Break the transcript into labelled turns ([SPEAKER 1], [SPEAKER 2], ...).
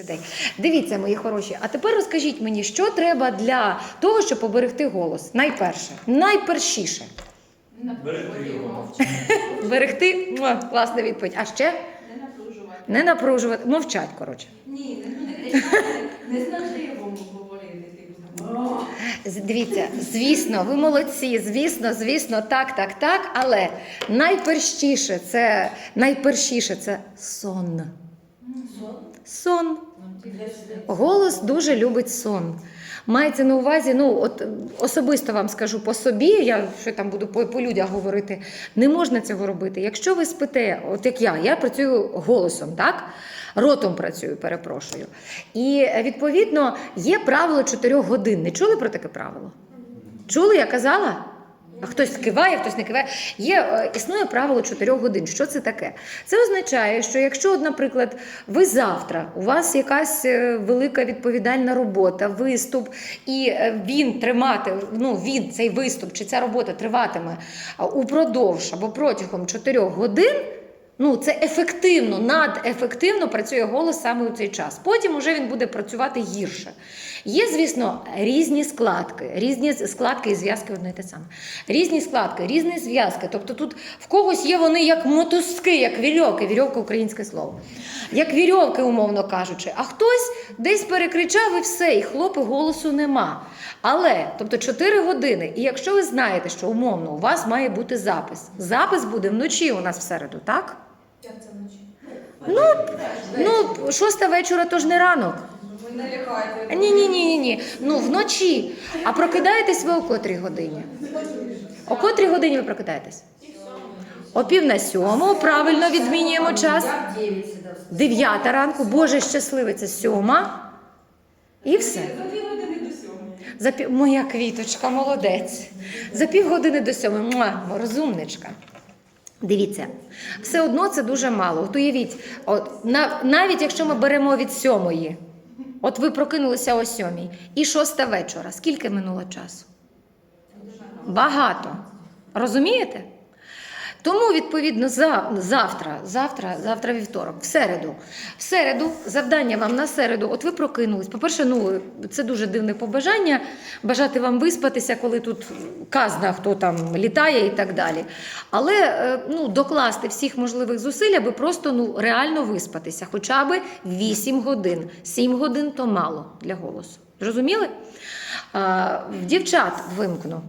[SPEAKER 1] людей. Дивіться, мої хороші. А тепер розкажіть мені, що треба для того, щоб поберегти голос? Найперше, найпершіше.
[SPEAKER 2] Берегти його.
[SPEAKER 1] Берегти класна відповідь. А ще
[SPEAKER 3] Не напружувати.
[SPEAKER 1] не напружувати, мовчать, коротше.
[SPEAKER 3] Ні, не буде не говорити. типу.
[SPEAKER 1] Дивіться, звісно, ви молодці, звісно, звісно, так, так, так. Але найпершіше це найпершіше це сон. Сон. Голос дуже любить сон. Мається на увазі, ну от особисто вам скажу по собі, я що там буду по, по людях говорити, не можна цього робити. Якщо ви спите, от як я, я працюю голосом, так? Ротом працюю, перепрошую. І е, відповідно є правило 4 годин. Не чули про таке правило? Чули, я казала? А хтось киває, хтось не киває. Є, е, існує правило 4 годин. Що це таке? Це означає, що якщо, наприклад, ви завтра, у вас якась е, велика відповідальна робота, виступ, і е, він тримати, ну він цей виступ чи ця робота триватиме упродовж або протягом 4 годин. Ну, це ефективно, надефективно працює голос саме у цей час. Потім уже він буде працювати гірше. Є, звісно, різні складки, різні складки і зв'язки одне те саме. Різні складки, різні зв'язки. Тобто тут в когось є вони як мотузки, як вірьовки, вірьовка українське слово. Як вірьовки, умовно кажучи. А хтось десь перекричав і все, і хлопи голосу нема. Але, тобто 4 години. І якщо ви знаєте, що умовно у вас має бути запис, запис буде вночі у нас в середу, так?
[SPEAKER 3] Як це вночі?
[SPEAKER 1] Ну, шоста вечора то ж не ранок.
[SPEAKER 3] Ви не лякайте.
[SPEAKER 1] Ні, ні, ні, ні, ні. Ну, вночі. А прокидаєтесь ви о котрій годині? О котрій годині ви прокидаєтесь? О пів на сьому, правильно відмінюємо час.
[SPEAKER 4] Я в 9 сюди.
[SPEAKER 1] Дев'ята ранку, Боже щасливий, це сьома. І все.
[SPEAKER 3] За години
[SPEAKER 1] пів... Моя квіточка, молодець. За півгодини до сьомої. Муа, розумничка. Дивіться, все одно це дуже мало. От уявіть, от, на, навіть якщо ми беремо від сьомої, от ви прокинулися о сьомій, і шоста вечора. Скільки минуло часу? Багато. Розумієте? Тому, відповідно, за, завтра, завтра, завтра вівторок, в середу. В середу, завдання вам на середу, от ви прокинулись. По-перше, ну це дуже дивне побажання. Бажати вам виспатися, коли тут казна, хто там літає і так далі. Але е, ну, докласти всіх можливих зусиль, аби просто ну, реально виспатися, хоча б 8 годин. 7 годин то мало для голосу. Зрозуміли? В дівчат вимкну.